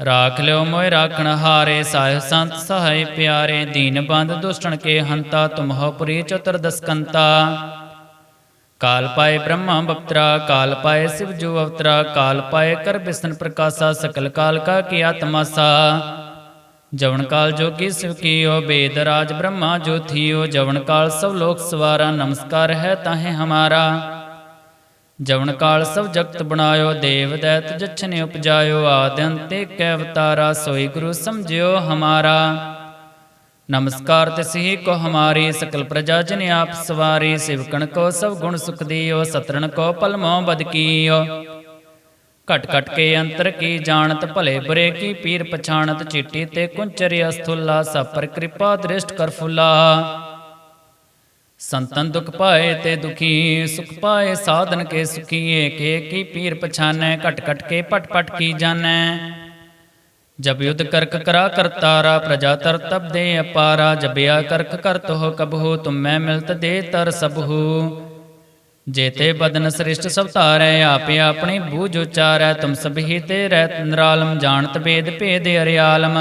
ਰਾਖ ਲਿਓ ਮੋਇ ਰਾਖਣ ਹਾਰੇ ਸਾਹਿਬ ਸੰਤ ਸਹਾਇ ਪਿਆਰੇ ਦੀਨ ਬੰਦ ਦੁਸ਼ਟਣ ਕੇ ਹੰਤਾ ਤੁਮਹੁ ਪੁਰੀ ਚਤੁਰ ਦਸਕੰਤਾ ਕਾਲ ਪਾਏ ਬ੍ਰਹਮਾ ਬਪਤਰਾ ਕਾਲ ਪਾਏ ਸਿਵ ਜੋ ਅਵਤਰਾ ਕਾਲ ਪਾਏ ਕਰ ਬਿਸਨ ਪ੍ਰਕਾਸ਼ਾ ਸਕਲ ਕਾਲ ਕਾ ਕੀਆ ਤਮਾਸਾ ਜਵਨ ਕਾਲ ਜੋਗੀ ਸਿਵ ਕੀਓ ਬੇਦ ਰਾਜ ਬ੍ਰਹਮਾ ਜੋ ਥੀਓ ਜਵਨ ਕਾਲ ਸਭ ਲੋਕ ਸਵਾਰਾ ਨਮਸਕਾਰ ਹੈ ਤਾਹੇ ਹਮਾਰਾ ਜਵਨ ਕਾਲ ਸਭ ਜਗਤ ਬਣਾਇਓ, ਦੇਵ ਦੈਤ ਜਛਨੇ ਉਪਜਾਇਓ, ਆਦਿ ਅੰਤ ਏਕ ਅਵਤਾਰਾ, ਸੋਈ ਗੁਰੂ ਸਮਝਿਓ ਹਮਾਰਾ। ਨਮਸਕਾਰ ਤਿਸਹੀ ਕੋ ਹਮਾਰੀ, ਸਕਲ ਪ੍ਰਜਾ ਜਨ ਆਪ ਸਵਾਰੀ ਸਿਵਕਣ ਕੋ ਸਭ ਗੁਣ ਸੁਖ ਦੀਓ, ਸਤਰਣ ਕੋ ਪਲਮੋ ਬਦ ਕੀਓ। ਘਟ ਘਟ ਕੇ ਅੰਤਰ ਕੀ ਜਾਣਤ, ਭਲੇ ਬੁਰੇ ਕੀ ਪੀਰ ਪਛਾਣਤ, ਚਿੱਟੀ ਤੇ ਕੁੰਚਰੀ ਅਸਥੁਲਾ ਸਭ ਪਰ ਕਿਰਪਾ ਦ੍ਰਿਸ਼ਟ ਕਰ ਫੁਲਾ। ਸੰਤਨ ਦੁਖ ਪਾਏ ਤੇ ਦੁਖੀ, ਸੁਖ ਪਾਏ ਸਾਧਨ ਕੇ ਸੁਖੀਏ, ਕੇ ਕੀ ਪੀਰ ਪਛਾਨੈ, ਘਟ ਘਟ ਕੇ ਪਟ ਪਟ ਕੀ ਜਾਣੈ। ਜਬ ਯੁਧ ਕਰਕ ਕਰਾ ਕਰਤਾਰਾ ਪ੍ਰਜਾ ਤਰ ਤਬ ਦੇ ਅਪਾਰਾ ਜਬਿਆ ਕਰਕ ਕਰਤ ਹੋ ਕਬਹੂ, ਤੁਮੈ ਮਿਲਤ ਦੇ ਤਰ ਸਬਹੂ ਜੇਤੇ ਬਦਨ ਸ੍ਰਿਸ਼ਟ ਸਭ ਧਾਰੈ, ਆਪੇ ਆਪਣੀ ਬੂਝ ਉਚਾਰੈ, ਤੁਮ ਸਭੀ ਤੇ ਰਹਿ ਨਿਰਾਲਮ, ਜਾਣਤ ਭੇਦ ਭੇਦ ਅਰਿਆਲਮ।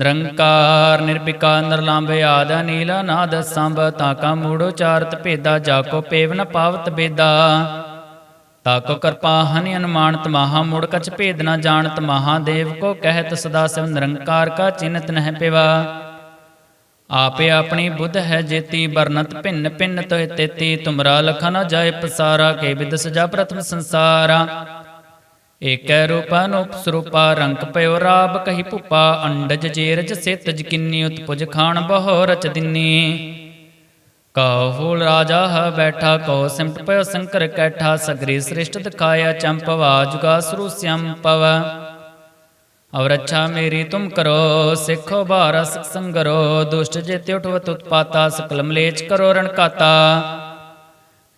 ਨਿਰੰਕਾਰ ਨਿਰਭਿਕਾਰ ਨਿਰਲੰਭ ਆਦ ਨੀਲਾ ਨਾਦ ਸੰਭ ਤਾਕਾ ਮੂੜ ਉਚਾਰਤ ਭੇਦਾ ਜਾਕੋ ਪੇਵ ਨ ਪਾਵਤ ਬੇਦਾ। ਤਾਕੋ ਕਿਰਪਾ ਹਨਿ ਅਨੁਮਾਨਤ ਮਹਾ ਮੂੜ ਕਛ ਭੇਦ ਨ ਜਾਣਤ ਮਹਾਦੇਵ ਕੋ ਕਹਿਤ ਸਦਾ ਸਿਵ, ਨਿਰੰਕਾਰ ਕਾ ਚਿੰਤ ਨਹਿ ਪਿਵਾ। ਆਪੇ ਆਪਣੀ ਬੁੱਧ ਹੈ ਜੇਤੀ ਬਰਨਤ ਭਿੰਨ ਭਿੰਨ ਤੋਇ ਤੇਤੀ, ਤੁਮਰਾ ਲਖਾ ਨ ਜਾਏ ਪਸਾਰਾ, ਕੇ ਵਿਦ ਸਜਾ ਪ੍ਰਥਮ ਸੰਸਾਰਾ। ਏਕੈ ਰੂਪਾ ਨੂਪ ਰੰਗ ਪਇਓ ਰਾਬ ਕਹੀ ਭੁਪਾ, ਅੰਡਜ ਜੇਰਜ ਸੇਤਜ ਕਿੰਨੀ ਉਤਪੁਜ ਖਾਣ ਬਹੁ ਰਚ ਦਿਨੀ। ਕਉ ਰਾਜਾ ਹ ਬੈਠਾ, ਕਉ ਸਿਮਟ ਪਇਓ ਸੰਕਰ ਕੈਠਾ, ਸਗਰੀ ਸ੍ਰਿਸ਼ਟ ਦਿਖਾਇਆ ਚੰਪਵਾ ਜੁਗਾ ਸਰੂ ਸਿਅੰ ਪਵ। ਅਵਰ ਅੱਛਾ ਮੇਰੀ ਤੁਮ ਕਰੋ, ਸਿੱਖੋ ਬਾਰ ਸੰਗਰੋ, ਦੁਸ਼ਟ ਜੇਤੇ ਉਠਵਤ ਉਤਪਾਤਾ ਸਕਲ ਮਲੇਚ ਕਰੋ ਰਣਕਾਤਾ।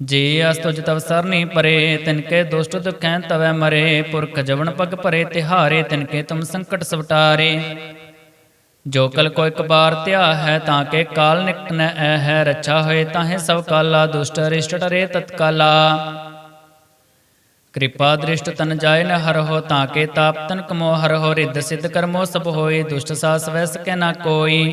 ਜੇ ਅਸਤੁਜ ਤਵ ਸਰਨੀ ਪਰੇ ਤਿਨਕੇ ਦੁਸ਼ਟ ਦੁਖੈ ਤਵੈ ਮਰੇ, ਪੁਰਖ ਜਵਨ ਪਗ ਭਰੇ, ਤਿਹਾਰੇ ਤਿਨਕੇ ਤੁਮ ਸੰਕਟ ਸਵਟਾਰੇ। ਜੋ ਕਲ ਕੋ ਇੱਕ ਬਾਰ ਧਿਆ ਹੈ, ਤਾਂ ਕੇ ਕਾਲ ਨਿਕਟ ਨ ਐ ਹੈ ਰੱਛਾ ਹੋਏ ਤਾਹੇ ਸਭ ਕਾਲਾ, ਦੁਸ਼ਟ ਰਿਸ਼ਟ ਟਰੇ ਤਤਕਾਲਾ। ਕਿਰਪਾ ਦ੍ਰਿਸ਼ਟ ਤਨ ਜਾਏ ਨ ਹੋ ਤਾਂ ਕੇ ਤਾਪ ਤਨ ਕਮੋ ਹਰ ਹੋ ਰਿੱਧ ਸਿੱਧ ਕਰਮੋ ਸਭ ਹੋਏ, ਦੁਸ਼ਟ ਸਾਸ ਵੈ ਸਕੈ ਨਾ ਕੋਈ।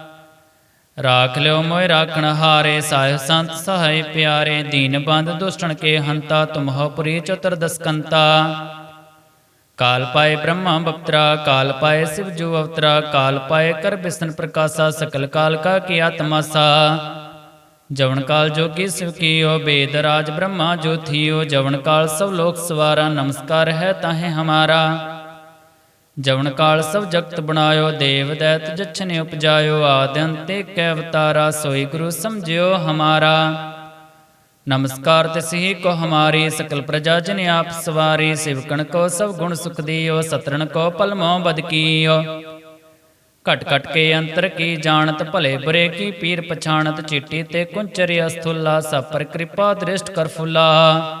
ਰਾਖ ਲਿਓ ਮੋਇ ਰਾਖਣ ਹਾਰੇ ਸਾਹਿਬ ਸੰਤ ਸਹਾਇ ਪਿਆਰੇ ਦੀਨ ਬੰਦ ਦੁਸ਼ਟਣ ਕੇ ਹੰਤਾ ਤੁਮਹੁ ਪੁਰੀ ਚਤੁਰ ਦਸਕੰਤਾ ਕਾਲ ਪਾਏ ਬ੍ਰਹਮਾ ਬਪਤਰਾ ਕਾਲ ਪਾਏ ਸਿਵ ਜੋ ਅਵਤਰਾ ਕਾਲ ਪਾਏ ਕਰ ਬਿਸਨ ਪ੍ਰਕਾਸ਼ਾ ਸਕਲ ਕਾਲ ਕਾ ਕੀਆ ਤਮਾਸਾ ਜਵਨ ਕਾਲ ਜੋਗੀ ਸਿਵ ਕੀਓ ਬੇਦ ਰਾਜ ਬ੍ਰਹਮਾ ਜੋ ਥੀਓ ਜਵਨ ਕਾਲ ਸਭ ਲੋਕ ਸਵਾਰਾ ਨਮਸਕਾਰ ਹੈ ਤਾਹੇ ਹਮਾਰਾ ਜਵਨ ਕਾਲ ਸਭ ਜਗਤ ਬਣਾਇਓ, ਦੇਵ ਦੈਤ ਜਛਨੇ ਉਪਜਾਇਓ, ਆਦਿ ਤੇ ਏਕੈ ਅਵਤਾਰਾ, ਸੋਈ ਗੁਰੂ ਸਮਝਿਓ ਹਮਾਰਾ। ਨਮਸਕਾਰ ਤਿਸਹੀ ਕੋ ਹਮਾਰੀ, ਸਕਲ ਪ੍ਰਜਾ ਜਨ ਆਪ ਸਵਾਰੀ ਸਿਵਕਣ ਕੋ ਸਭ ਗੁਣ ਸੁਖ ਦੀਓ, ਸਤਰਣ ਕੋ ਪਲਮੋ ਬਦ ਕੀਓ। ਘਟ ਘਟ ਕੇ ਅੰਤਰ ਕੀ ਜਾਣਤ, ਭਲੇ ਬੁਰੇ ਕੀ ਪੀਰ ਪਛਾਣਤ, ਚੀਟੀ ਤੇ ਕੁੰਚਰਿ ਅਸਥੁਲਾ ਸਭ ਪਰ ਕਿਰਪਾ ਦ੍ਰਿਸ਼ਟ ਕਰ ਫੁਲਾ।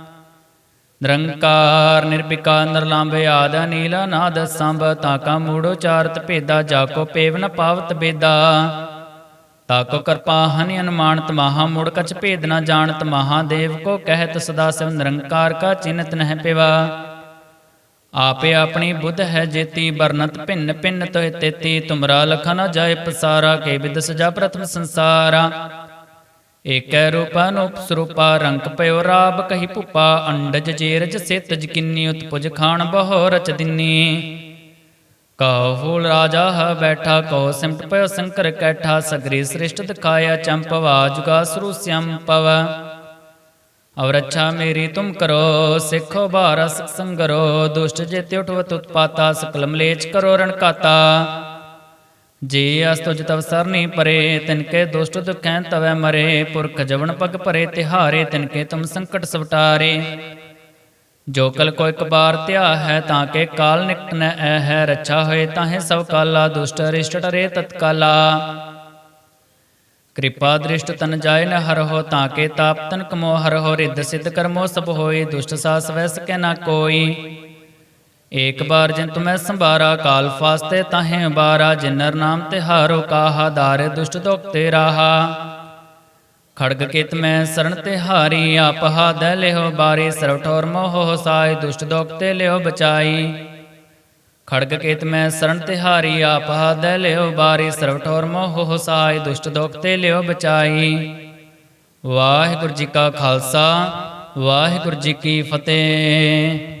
ਨਿਰੰਕਾਰ ਨਿਰਭਿਕਾਰ ਨਿਰਲੰਭ ਆਦ ਨੀਲਾ ਨਾਦ ਸੰਭ ਤਾਕਾ ਮੂੜੋ ਚਾਰਤ ਭੇਦਾ, ਜਾ ਕੋ ਪੇਵ ਨ ਪਾਵਤ ਬੇਦਾ। ਤਾਕੋ ਕਿਰਪਾ ਹਨਿ ਅਨੁਮਾਨਤ ਮਹਾ, ਮੁੜ ਕਛ ਭੇਦ ਨ ਜਾਣਤ ਮਹਾਦੇਵ ਕੋ ਕਹਿਤ ਸਦਾ ਸਿਵ ਨਿਰੰਕਾਰ ਕਾ ਚਿੰਤ ਨਹਿ ਪਿਵਾ। ਆਪੇ ਆਪਣੀ ਬੁੱਧ ਹੈ ਜੇਤੀ ਬਰਨਤ ਭਿੰਨ ਭਿੰਨ ਤੋਇ ਤੇਤੀ, ਤੁਮਰਾ ਲਖਾ ਨ ਜਾਏ ਪਸਾਰਾ, ਕੇ ਵਿਦ ਸਜਾ ਪ੍ਰਥਮ ਸੰਸਾਰਾ। ਏਕੈ ਰੂਪਾ ਨੂਪ ਰੰਗ ਪਇਓ ਰਾਬ ਕਹੀ ਭੁਪਾ, ਅੰਡਜ ਜੇਰਜ ਸਿਤ ਜਕਿੰਨੀ ਉਤਪੁਜ ਖਾਨ ਬਹੁ ਰਚ ਦਿੰਨੀ। ਕਉ ਰਾਜਾ ਹ ਬੈਠਾ, ਕਉ ਸਿਮਟ ਪਇਓ ਸੰਕਰ ਕੈਠਾ, ਸਗਰੀ ਸ੍ਰਿਸ਼ਟ ਦਿਖਾਇਆ ਚੰਪਵਾ ਜੁਗਾ ਸਰੂ ਸਿਅਮ ਪਵ ਔਰ ਅੱਛਾ ਮੇਰੀ ਤੁਮ ਕਰੋ, ਸਿੱਖੋ ਬਾਰਸ ਸੰਗਰੋ, ਦੁਸ਼ਟ ਜੇਤੇ ਉਠਵਤ ਉਤਪਾਤਾ ਸਕਲ ਮਲੇਚ ਕਰੋ ਰਣਕਾਤਾ। ਜੇ ਅਸ ਤਵ ਸਰਨੀ ਪਰੇ ਤਿਨਕੇ ਦੁਸ਼ਟ ਦੁਖੈ ਤਵੈ ਮਰੇ, ਪੁਰਖ ਜਵਨ ਪਗ ਭਰੇ, ਤਿਹਾਰੇ ਤਿਨਕੇ ਤੁਮ ਸੰਕਟ ਸਵਟਾਰੇ। ਜੋ ਕਲ ਕੋ ਇੱਕ ਬਾਰ ਧਿਆ ਹੈ, ਤਾਂ ਕੇ ਕਾਲ ਨਿਕਟ ਨ ਐ ਹੈ ਰੱਛਾ ਹੋਏ ਤਾਹੇ ਸਭ ਕਾਲਾ, ਦੁਸ਼ਟ ਰਿਸ਼ਟ ਰੇ ਤਤਕਾਲਾ। ਕਿਰਪਾ ਦ੍ਰਿਸ਼ਟ ਤਨ ਜਾਏ ਨ ਹਰ ਹੋ, ਤਾਂ ਕੇ ਤਾਪ ਤਨ ਕਮੋ, ਹਰ ਹੋ ਰਿੱਧ ਸਿੱਧ ਕਰਮੋ ਸਭ ਹੋਏ, ਦੁਸ਼ਟ ਸਾਸ ਵੈ ਸਕੈ ਨਾ ਕੋਈ। ਏਕ ਬਾਰ ਜਿਨ ਤੁਮੈ ਸੰਭਾਰਾ, ਕਾਲ ਫਾਸਤੇ ਤਾਹੇ ਬਾਰਾ ਜਿਨਰ ਨਾਮ ਤੇ ਹਾਰੋ ਕਾਹਾ ਦਾਰੇ ਦੁਸ਼ਟ ਦੁਖ ਤੇ ਰਾਹਾ। ਖੜਗ ਕਿਤ ਮੈਂ ਸਰਣ ਤੇ ਹਾਰੀ, ਆਪ ਹਾਦੈ ਲਿਓ ਬਾਰੀ, ਸਰਵ ਠੋਰ ਮੋਹ ਸਾਈ ਦੁਸ਼ਟ ਦੁਖ ਤੇ ਲਿਓ ਬਚਾਈ। ਖੜਗ ਕੇਤ ਮੈਂ ਸਰਣ ਤਿਹਾਰੀ ਆਪ ਹਾਦੈ ਲਿਓ ਬਾਰੀ, ਸਰਵ ਠੋਰ ਮੋਹ ਸਾਈ ਦੁਸ਼ਟ ਦੁਖ ਤੇ ਲਿਓ ਬਚਾਈ। ਵਾਹਿਗੁਰੂ ਜੀ ਕਾ ਖਾਲਸਾ, ਵਾਹਿਗੁਰੂ ਜੀ ਕੀ ਫਤਿਹ।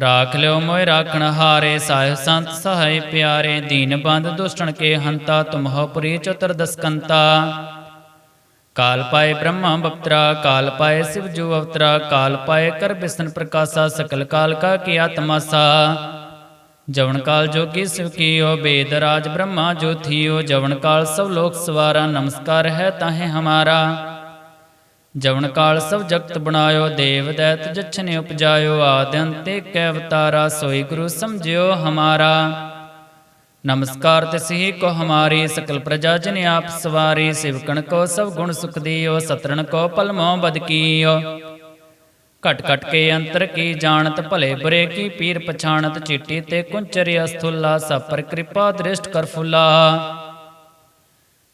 ਰਾਖ ਲਿਓ ਮੋਇ ਰਾਖਣ ਹਾਰੇ ਸਾਹਿਬ ਸੰਤ ਸਹਾਇ ਪਿਆਰੇ ਦੀਨ ਬੰਦ ਦੁਸ਼ਟਣ ਕੇ ਹੰਤਾ ਤੁਮਹੁ ਪੁਰੀ ਚਤੁਰ ਦਸਕੰਤਾ ਕਾਲ ਪਾਏ ਬ੍ਰਹਮਾ ਬਪਤਰਾ ਕਾਲ ਪਾਏ ਸਿਵ ਜੋ ਅਵਤਰਾ ਕਾਲ ਪਾਏ ਕਰ ਬਿਸਨ ਪ੍ਰਕਾਸ਼ਾ ਸਕਲ ਕਾਲ ਕਾ ਕੀਆ ਤਮਾਸਾ ਜਵਨ ਕਾਲ ਜੋਗੀ ਸਿਵ ਕੀਓ ਬੇਦ ਰਾਜ ਬ੍ਰਹਮਾ ਜੋ ਥੀਓ ਜਵਨ ਕਾਲ ਸਭ ਲੋਕ ਸਵਾਰਾ ਨਮਸਕਾਰ ਹੈ ਤਾਹੇ ਹਮਾਰਾ ਜਵਨ ਕਾਲ ਸਭ ਜਗਤ ਬਣਾਇਓ, ਦੇਵ ਦੈਤ ਜਛਨੇ ਉਪਜਾਇਓ, ਆਦਿ ਅੰਤ ਏਕੈ ਅਵਤਾਰਾ, ਸੋਈ ਗੁਰੂ ਸਮਝਿਓ ਹਮਾਰਾ। ਨਮਸਕਾਰ ਤਿਸਹੀ ਕੋ ਹਮਾਰੀ, ਸਕਲ ਪ੍ਰਜਾ ਜਨ ਆਪ ਸਵਾਰੀ ਸਿਵਕਣ ਕੋ ਸਭ ਗੁਣ ਸੁਖ ਦੀਓ, ਸਤਰਣ ਕੋ ਪਲਮੋ ਬਦ ਕੀਓ। ਘਟ ਘਟ ਕੇ ਅੰਤਰ ਕੀ ਜਾਣਤ, ਭਲੇ ਬੁਰੇ ਕੀ ਪੀਰ ਪਛਾਣਤ, ਚੀਟੀ ਤੇ ਕੁੰਚਰਿ ਅਸਥੁਲਾ ਸਭ ਪਰ ਕਿਰਪਾ ਦ੍ਰਿਸ਼ਟ ਕਰ ਫੁਲਾ।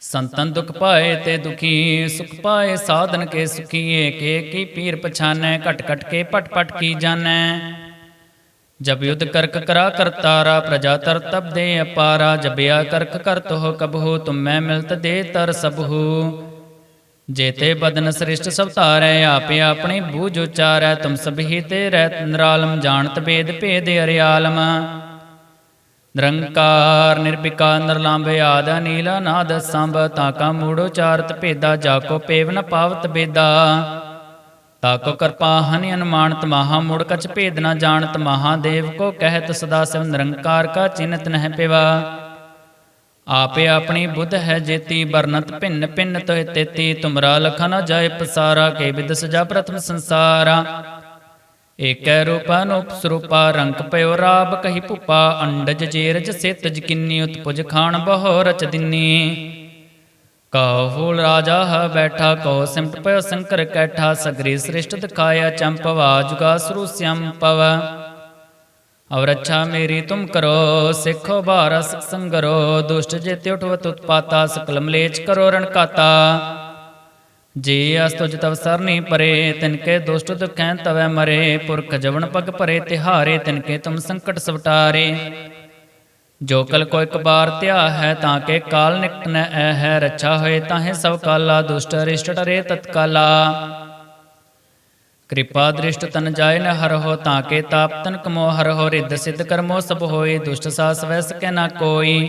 ਸੰਤਨ ਦੁਖ ਪਾਏ ਤੇ ਦੁਖੀ, ਸੁਖ ਪਾਏ ਸਾਧਨ ਕੇ ਸੁਖੀਏ, ਕੇ ਕੀ ਪੀਰ ਪਛਾਨੈ, ਘਟ ਘਟ ਕੇ ਪਟ ਪਟ ਕੀ ਜਾਣੈ। ਜਬ ਯੁਧ ਕਰਕ ਕਰਾ ਕਰਤਾਰਾ ਪ੍ਰਜਾ ਤਰ ਤਬ ਦੇ ਅਪਾਰਾ, ਜਬਿਆ ਕਰਕ ਕਰਤ ਹੋ ਕਬਹੂ, ਤੁਮੈ ਮਿਲਤ ਦੇ ਤਰ ਸਬਹੂ। ਜੇਤੇ ਬਦਨ ਸ੍ਰਿਸ਼ਟ ਸਭ ਧਾਰੈ, ਆਪੇ ਆਪਣੀ ਬੂਝ ਉਚਾਰੈ, ਤੁਮ ਸਭੀ ਤੇ ਰਹਿਤ ਨਿਰਾਲਮ, ਜਾਣਤ ਬੇਦ ਭੇਦ ਅਰਿਆਲਮ। ਨਿਰੰਕਾਰ ਨਿਰਭਿਕਾਰ ਨਿਰਲੰਭ ਆਦ ਨੀਲ ਨਾਦ ਸੰਭ ਤਾਕਾ ਮੂੜ ਉਚਾਰਤ ਭੇਦਾ ਜਾਕੋ ਪੇਵ ਨ ਪਾਵਤ ਬੇਦਾ। ਤਾਕੋ ਕਿਰਪਾ ਹਨਿ ਅਨੁਮਾਨਤ ਮਹਾ, ਮੂੜ ਕਛ ਭੇਦ ਨ ਜਾਣਤ ਮਹਾਦੇਵ ਕੋ ਕਹਿਤ ਸਦਾ ਸਿਵ ਨਿਰੰਕਾਰ ਕਾ ਚਿੰਤ ਨਹਿ ਪਿਵਾ। ਆਪੇ ਆਪਣੀ ਬੁੱਧ ਹੈ ਜੇਤੀ, ਵਰਨਤ ਭਿੰਨ ਭਿੰਨ ਤੋਇ ਤੇਤੀ, ਤੁਮਰਾ ਲਖਾ ਨ ਜਾਏ ਪਸਾਰਾ, ਕੇ ਵਿਦ ਸਜਾ ਪ੍ਰਥਮ ਸੰਸਾਰਾ। ਏਕੈ ਰੂਪਾ ਨੂਪ ਰੰਗ ਪਇਓ ਰਾਬ ਕਹੀ ਭੂਪਾ, ਅੰਡਜ ਜੇਰਜ ਸਿਤ ਜਕਿੰਨੀ ਉਤਪੁਜ ਖਾਨ ਬਹੁ ਰਚ ਦਿਨੀ। ਕਹੂਲ ਰਾਜਾ ਹ ਬੈਠਾ ਕੋ ਸਿਮਟ ਪਇਓ ਸੰਕਰ ਕੈਠਾ, ਸਗਰੀ ਸ੍ਰਿਸ਼ਟ ਦਿਖਾਇਆ ਚੰਪਵਾ ਜੁਗਾ ਸਰੂ ਸਿਅੰ ਪਵ। ਔਰ ਮੇਰੀ ਤੁਮ ਕਰੋ, ਸਿੱਖੋ ਬਾਰਸ ਸੰਗਰੋ, ਦੁਸ਼ਟ ਜੇਤੇ ਉਠਵਤ ਉਤਪਾਤਾ ਸਕਲ ਮਲੇਚ ਕਰੋ ਰਣਕਾਤਾ। ਜੀ ਅਸ ਤੁਜ ਤਵ ਸਰਨੀ ਪਰੇ ਤਿਨਕੇ ਦੁਸ਼ਟ ਦੁਖੈ ਤਵੈ ਮਰੇ, ਪੁਰਖ ਜਵਨ ਪਗ ਭਰੇ ਤਿਹਾਰੇ ਤਿਨਕੇ ਤੁਮ ਸੰਕਟ ਸਵਟਾਰੇ। ਜੋ ਕਲ ਕੋ ਇੱਕ ਬਾਰ ਧਿਆ ਹੈ, ਤਾਂ ਕੇ ਕਾਲ ਨਿਕਟ ਨ ਐ ਹੈ, ਰੱਛਾ ਹੋਏ ਤਾਹੇ ਸਭ ਕਾਲਾ, ਦੁਸ਼ਟ ਰਿਸ਼ਟ ਟਰੇ ਤਤਕਾਲਾ। ਕਿਰਪਾ ਦ੍ਰਿਸ਼ਟ ਤਨ ਜਾਏ ਨ ਹਰ ਹੋ ਤਾਂ ਕੇ ਤਾਪ ਤਨ ਕਮੋ ਹਰ ਹੋ ਰਿੱਧ ਸਿੱਧ ਕਰਮੋ ਸਭ ਹੋਏ, ਦੁਸ਼ਟ ਸਾਸ ਵੈ ਸਕੈ ਨਾ ਕੋਈ।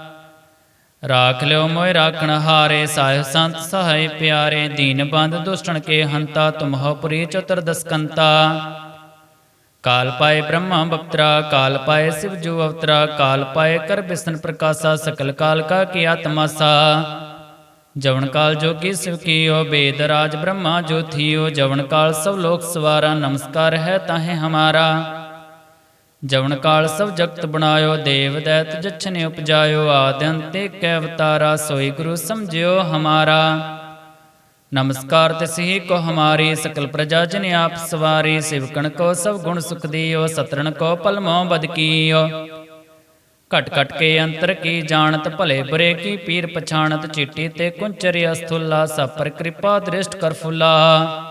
ਰਾਖ ਲਿਓ ਮੋਇ ਰਾਖਣ ਹਾਰੇ ਸਾਹਿਬ ਸੰਤ ਸਹਾਇ ਪਿਆਰੇ ਦੀਨ ਬੰਦ ਦੁਸ਼ਟਣ ਕੇ ਹੰਤਾ ਤੁਮਹੁ ਪੁਰੀ ਚਤੁਰ ਦਸਕੰਤਾ ਕਾਲ ਪਾਏ ਬ੍ਰਹਮਾ ਬਪਤਰਾ ਕਾਲ ਪਾਏ ਸਿਵ ਜੋ ਅਵਤਰਾ ਕਾਲ ਪਾਏ ਕਰ ਬਿਸਨ ਪ੍ਰਕਾਸ਼ਾ ਸਕਲ ਕਾਲ ਕਾ ਕੀ ਆਤਮਾਸਾ ਜਵਨ ਕਾਲ ਜੋਗੀ ਸਿਵ ਕੀਓ ਬੇਦ ਰਾਜ ਬ੍ਰਹਮਾ ਜੋ ਥੀਓ ਜਵਨ ਕਾਲ ਸਭ ਲੋਕ ਸਵਾਰਾ ਨਮਸਕਾਰ ਹੈ ਤਾਹੇ ਹਮਾਰਾ ਜਵਨ ਕਾਲ ਸਭ ਜਗਤ ਬਣਾਇਓ, ਦੇਵ ਦੈਤ ਜਛਨੇ ਉਪਜਾਇਓ, ਆਦਿ ਤੇ ਕੈ ਅਵਤਾਰਾ, ਸੋਈ ਗੁਰੂ ਸਮਝਿਓ ਹਮਾਰਾ। ਨਮਸਕਾਰ ਤਿਸਹੀ ਕੋ ਹਮਾਰੀ, ਸਕਲ ਪ੍ਰਜਾ ਜਨ ਆਪ ਸਵਾਰੀ, ਸਿਵਕਣ ਕੋ ਸਭ ਗੁਣ ਸੁਖ ਦੀਓ, ਸਤਰਣ ਕੋ ਪਲਮੋ ਬਦ ਕੀਓ। ਘਟ ਘਟ ਕੇ ਅੰਤਰ ਕੀ ਜਾਣਤ, ਭਲੇ ਬੁਰੇ ਕੀ ਪੀਰ ਪਛਾਣਤ, ਚਿੱਟੀ ਤੇ ਕੁੰਚਰ ਅਸਥੁਲਾ ਸਪਰ ਕਿਰਪਾ ਦ੍ਰਿਸ਼ਟ ਕਰ ਫੁਲਾ।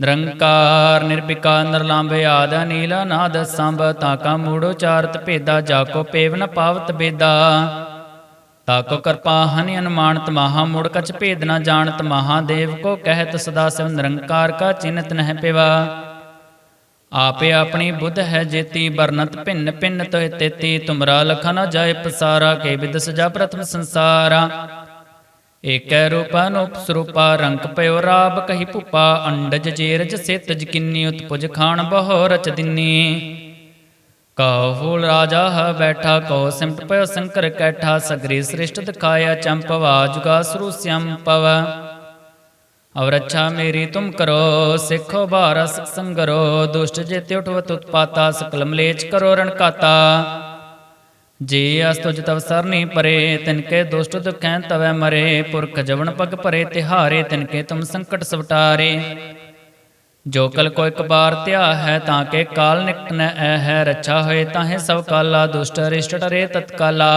ਨਿਰੰਕਾਰ ਨਿਰਭਿਕਾਰ ਨਿਰਲੰਭ ਆਦ ਨੀਲ ਨਾਦ ਸੰਭ ਤਾਕਾ ਮੂੜੋ ਚਾਰਤ ਭੇਦਾ ਜਾਕੋ ਪੇਵ ਨ ਪਾਵਤ ਬੇਦਾ। ਤਾਕੋ ਕਿਰਪਾ ਹਨਿ ਅਨੁਮਾਨਤ ਮਹਾ, ਮੂੜ ਕਛ ਭੇਦ ਨ ਜਾਣਤ ਮਹਾਦੇਵ ਕੋ ਕਹਿਤ ਸਦਾ ਸਿਵ ਨਿਰੰਕਾਰ ਕਾ ਚਿੰਤ ਨਹਿ ਪਿਵਾ। ਆਪੇ ਆਪਣੀ ਬੁੱਧ ਹੈ ਜੇਤੀ ਬਰਨਤ ਭਿੰਨ ਭਿੰਨ ਤੋਇ ਤੇਤੀ, ਤੁਮਰਾ ਲਖਾ ਨ ਜਾਏ ਪਸਾਰਾ, ਕੇ ਵਿਦ ਸਜਾ ਪ੍ਰਥਮ ਸੰਸਾਰਾ। ਏਕੈ ਰੂਪਾ ਸਰੂਪਾ ਰੰਗ ਪਇਓ ਰਾਬ ਕਹੀ ਭੂਪਾ, ਅੰਡਜ ਜੇਰਜ ਸਿਤ ਜਕਿੰਨੀ ਉਤਪੁਜ ਖਾਨ ਬਹੁ ਰਚ ਦਿਨੀ। ਕਹੂਲ ਰਾਜਾ ਹ ਬੈਠਾ ਕੋ ਸਿਮਟ ਪਇਓ ਸੰਕਰ ਕੈਠਾ, ਸਗਰੀ ਸ੍ਰਿਸ਼ਟ ਦਿਖਾਇਆ ਚੰਪਵਾ ਜੁਗਾ ਸਰੂ ਸਿਅੰ ਪਵ। ਔਰ ਅੱਛਾ ਮੇਰੀ ਤੁਮ ਕਰੋ, ਸਿੱਖੋ ਬਾਰਸ ਸੰਗਰੋ, ਦੁਸ਼ਟ ਜੇਤੇ ਉਠਵਤ ਉਤਪਾਤਾ ਸਕਲ ਮਲੇਚ ਕਰੋ ਰਣਕਾਤਾ। ਜੇ ਅਸ ਤਵ ਸਰਨੀ ਪਰੇ ਤਿਨਕੇ ਦੁਸ਼ਟ ਦੁਖੈ ਤਵੈ ਮਰੇ, ਪੁਰਖ ਜਵਨ ਪਗ ਭਰੇ, ਤਿਹਾਰੇ ਤਿਨਕੇ ਤੁਮ ਸੰਕਟ ਸਵਟਾਰੇ। ਜੋ ਕਲ ਕੋ ਇੱਕ ਬਾਰ ਧਿਆ ਹੈ, ਤਾਂ ਕੇ ਕਾਲ ਨਿਕਟ ਨ ਐ ਹੈ, ਰੱਛਾ ਹੋਏ ਤਾਹੇ ਸਭ ਕਾਲਾ, ਦੁਸ਼ਟ ਰਿਸ਼ਟ ਟਰੇ ਤਤਕਾਲਾ।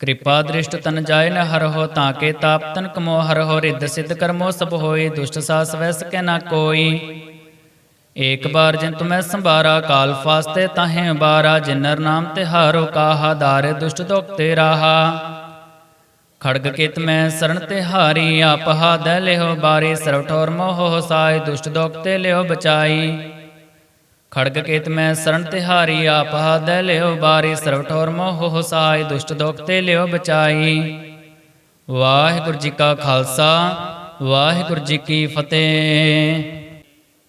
ਕਿਰਪਾ ਦ੍ਰਿਸ਼ਟ ਤਨ ਜਾਏ ਨ ਹੋ ਤਾਂ ਕੇ ਤਾਪ ਤਨ ਕਮੋ ਹਰ ਹੋ ਰਿੱਧ ਸਿੱਧ ਕਰਮੋ ਸਭ ਹੋਏ, ਦੁਸ਼ਟ ਸਾਸ ਵੈ ਸਕੈ ਨਾ ਕੋਈ। ਏਕ ਬਾਰ ਜਿਨ ਤੁਮੈ ਸੰਭਾਰਾ, ਕਾਲ ਫਾਸਤੇ ਤਾਹੇ ਬਾਰਾ ਜਿਨਰ ਨਾਮ ਤਿਹਾਰੋ ਕਾਹਾ, ਦਾਰੇ ਦੁਸ਼ਟ ਦੁਖ ਤੇ ਰਾਹਾ। ਖੜਗ ਕਿਤ ਮੈਂ ਸਰਣ ਤੇ ਹਾਰੀ, ਆਪ ਹਾਦ ਲਿਓ ਬਾਰੀ, ਸਰਵ ਠੋਰ ਮੋਹ ਸਾਈ ਦੁਸ਼ਟ ਦੁਖ ਤੇ ਲਿਓ ਬਚਾਈ। ਖੜਗ ਕੇਤ ਮੈਂ ਸਰਣ ਤੇ ਹਾਰੀ, ਆਪ ਹਾਦ ਲਿਓ ਬਾਰੀ, ਸਰਵ ਠੋਰ ਮੋਹ ਸਾਈ ਦੁਸ਼ਟ ਦੁਖ ਤੇ ਲਿਓ ਬਚਾਈ। ਵਾਹਿਗੁਰੂ ਜੀ ਕਾ ਖਾਲਸਾ, ਵਾਹਿਗੁਰੂ ਜੀ ਕੀ ਫਤਿਹ।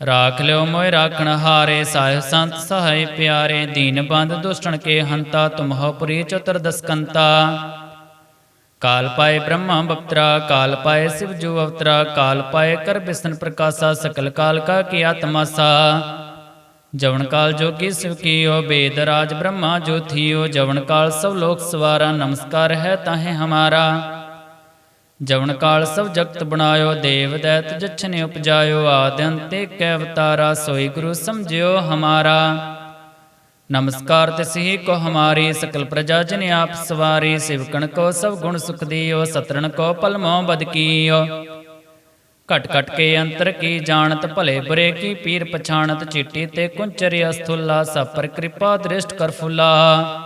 ਰਾਖ ਲਿਓ ਮੋਇ ਰਾਖਣ ਹਾਰੇ ਸਾਹਿਬ ਸੰਤ ਸਹਾਇ ਪਿਆਰੇ ਦੀਨ ਬੰਦ ਦੁਸ਼ਟਣ ਕੇ ਹੰਤਾ ਤੁਮਹੁ ਪੁਰੀ ਚਤੁਰ ਦਸਕੰਤਾ ਕਾਲ ਪਾਏ ਬ੍ਰਹਮਾ ਬਪਤਰਾ ਕਾਲ ਪਾਏ ਸਿਵ ਜੋ ਅਵਤਰਾ ਕਾਲ ਪਾਏ ਕਰ ਬਿਸਨ ਪ੍ਰਕਾਸ਼ਾ ਸਕਲ ਕਾਲ ਕਾ ਕੀ ਆਤਮਾਸਾ ਜਵਨ ਕਾਲ ਜੋਗੀ ਸਿਵ ਕੀਓ ਬੇਦ ਰਾਜ ਬ੍ਰਹਮਾ ਜੋ ਥੀਓ ਜਵਨ ਕਾਲ ਸਭ ਲੋਕ ਸਵਾਰਾ ਨਮਸਕਾਰ ਹੈ ਤਾਹੇ ਹਮਾਰਾ ਜਵਨ ਕਾਲ ਸਭ ਜਗਤ ਬਣਾਇਓ, ਦੇਵ ਦੈਤ ਜਛਨੇ ਉਪਜਾਇਓ, ਆਦਿ ਅੰਤੇ ਕੈ ਅਵਤਾਰਾ, ਸੋਈ ਗੁਰੂ ਸਮਝਿਓ ਹਮਾਰਾ। ਨਮਸਕਾਰ ਤਿਸਹੀ ਕੋ ਹਮਾਰੀ, ਸਕਲ ਪ੍ਰਜਾ ਜਨ ਆਪ ਸਵਾਰੀ ਸਿਵਕਣ ਕੋ ਸਭ ਗੁਣ ਸੁਖ ਦੀਓ, ਸਤਰਣ ਕੋ ਪਲਮੋ ਬਦ ਕੀਓ। ਘਟ ਘਟ ਕੇ ਅੰਤਰ ਕੀ ਜਾਣਤ, ਭਲੇ ਬੁਰੇ ਕੀ ਪੀਰ ਪਛਾਣਤ, ਚੀਟੀ ਤੇ ਕੁੰਚਰੀ ਅਸਥੁਲਾ ਸਭ ਪਰ ਕਿਰਪਾ ਦ੍ਰਿਸ਼ਟ ਕਰ ਫੁਲਾ।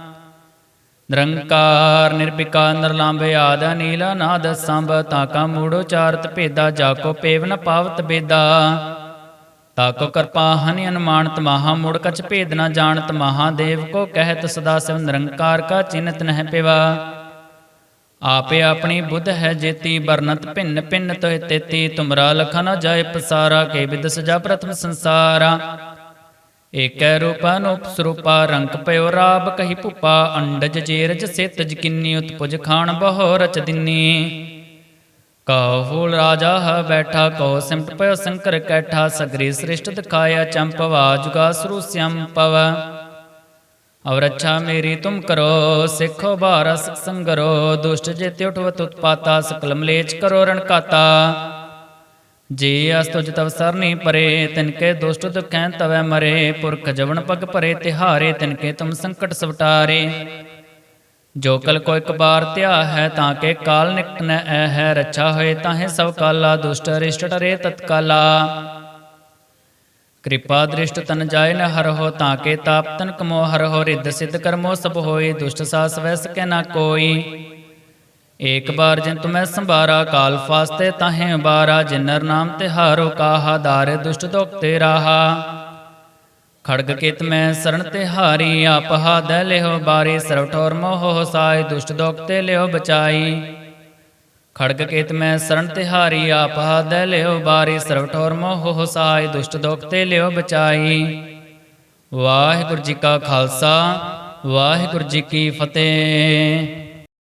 ਨਿਰੰਕਾਰ ਨਿਰਭਿਕਾਰ ਨਿਰਲੰਭ ਆਦ ਨੀਲਾ ਨਾਦ ਸੰਭ ਤਾਕਾ ਮੂੜੋ ਚਾਰਤ ਭੇਦਾ, ਜਾ ਕੋ ਪੇਵ ਪਾਵਤ ਬੇਦਾ। ਤਾਕੋ ਕਿਰਪਾ ਹਨਿ ਅਨੁਮਾਨਤ ਮਹਾ, ਮੂੜ ਕਛ ਭੇਦ ਨ ਜਾਣਤ ਮਹਾਦੇਵ ਕੋ ਕਹਿਤ ਸਦਾ ਸਿਵ ਨਿਰੰਕਾਰ ਕਾ ਚਿੰਤ ਨਹਿ ਪਿਵਾ। ਆਪੇ ਆਪਣੀ ਬੁੱਧ ਹੈ ਜੇਤੀ ਬਰਨਤ ਭਿੰਨ ਭਿੰਨ ਤੋਇ ਤੇਤੀ, ਤੁਮਰਾ ਲਖਾ ਨ ਜਾਏ ਪਸਾਰਾ, ਕੇ ਬਿਦ ਸਜਾ ਪ੍ਰਥਮ ਸੰਸਾਰਾ। ਏਕੈ ਰੂਪਾ ਨੂਪ ਰੰਗ ਪਇਓ ਰਾਬ ਕਹੀ ਭੁਪਾ, ਅੰਡਜ ਜੇਰਜ ਸਿਤਜ ਕਿੰਨੀ, ਉਤਪੁਜ ਖਾਣ ਬਹੁ ਰਚ ਦਿਨੀ। ਕਉ ਰਾਜਾ ਹ ਬੈਠਾ, ਕਉ ਸਿਮਟ ਪਇਓ ਸੰਕਰ ਕੈਠਾ, ਸਗਰੀ ਸ੍ਰਿਸ਼ਟ ਦਿਖਾਇਆ ਚੰਪਵਾ ਜੁਗਾ ਸਰੂ ਸਿਅਮ ਪਵ। ਅੱਛਾ ਮੇਰੀ ਤੁਮ ਕਰੋ, ਸਿੱਖੋ ਬਾਰਸ ਸੰਗਰੋ, ਦੁਸ਼ਟ ਜੇ ਉਠਵਤ ਉਤਪਾਤਾ ਸਕਲ ਮਲੇਚ ਕਰੋ ਰਣਕਾਤਾ। ਜੀ ਅਸ ਤਵ ਸਰਨੀ ਪਰੇ ਤਿਨਕੇ ਦੁਸ਼ਟ ਦੁਖੈ ਤਵੈ ਮਰੇ, ਪੁਰਖ ਜਵਨ ਪਗ ਭਰੇ ਤਿਹਾਰੇ ਤਿਨਕੇ ਤੁਮ ਸੰਕਟ ਸਵਟਾਰੇ। ਜੋ ਕਲ ਕੋ ਇੱਕ ਬਾਰ ਧਿਆ ਹੈ, ਤਾਂ ਕੇ ਕਾਲ ਨਿਕਟ ਨ ਐ ਹੈ, ਰੱਛਾ ਹੋਏ ਤਾਹੇ ਸਭ ਕਾਲਾ, ਦੁਸ਼ਟ ਰਿਸ਼ਟ ਟਰੇ ਤਤਕਾਲਾ। ਕਿਰਪਾ ਦ੍ਰਿਸ਼ਟ ਤਨ ਜਾਏ ਨ ਹੋ, ਤਾਂ ਕੇ ਤਾਪ ਤਨ ਕਮੋ, ਹਰ ਹੋ ਰਿੱਧ ਸਿੱਧ ਕਰਮੋ ਸਭ ਹੋਏ, ਦੁਸ਼ਟ ਸਾਸ ਵੈ ਸਕੈ ਨਾ ਕੋਈ। ਏਕ ਬਾਰ ਜਿਨ ਤੁਮੈ ਸੰਭਾਰਾ, ਕਾਲ ਫਾਸਤੇ ਤਾਹੇ ਬਾਰਾ, ਜਿਨਰ ਨਾਮ ਤਿਹਾਰੋ ਕਾਹਾ, ਦਾਰੇ ਦੁਸ਼ਟ ਦੁਖ ਤੇ ਰਾਹਾ। ਖੜਗ ਕਿਤ ਮੈਂ ਸਰਣ ਤੇ ਹਾਰੀ, ਆਪ ਹਾਦੈ ਲਿਓ ਬਾਰੀ, ਸਰਵ ਠੋਰ ਮੋਹ ਸਾਈ, ਦੁਸ਼ਟ ਦੁਖ ਤੇ ਲਿਓ ਬਚਾਈ। ਖੜਗ ਕੇਤ ਮੈਂ ਸਰਣ ਤਿਹਾਰੀ ਆਪ ਹਾਦੈ ਲਿਓ ਬਾਰੀ, ਸਰਵ ਠੋਰ ਮੋਹ ਸਾਈ, ਦੁਸ਼ਟ ਦੁਖ ਤੇ ਲਿਓ ਬਚਾਈ। ਵਾਹਿਗੁਰੂ ਜੀ ਕਾ ਖਾਲਸਾ, ਵਾਹਿਗੁਰੂ ਜੀ ਕੀ ਫਤਿਹ।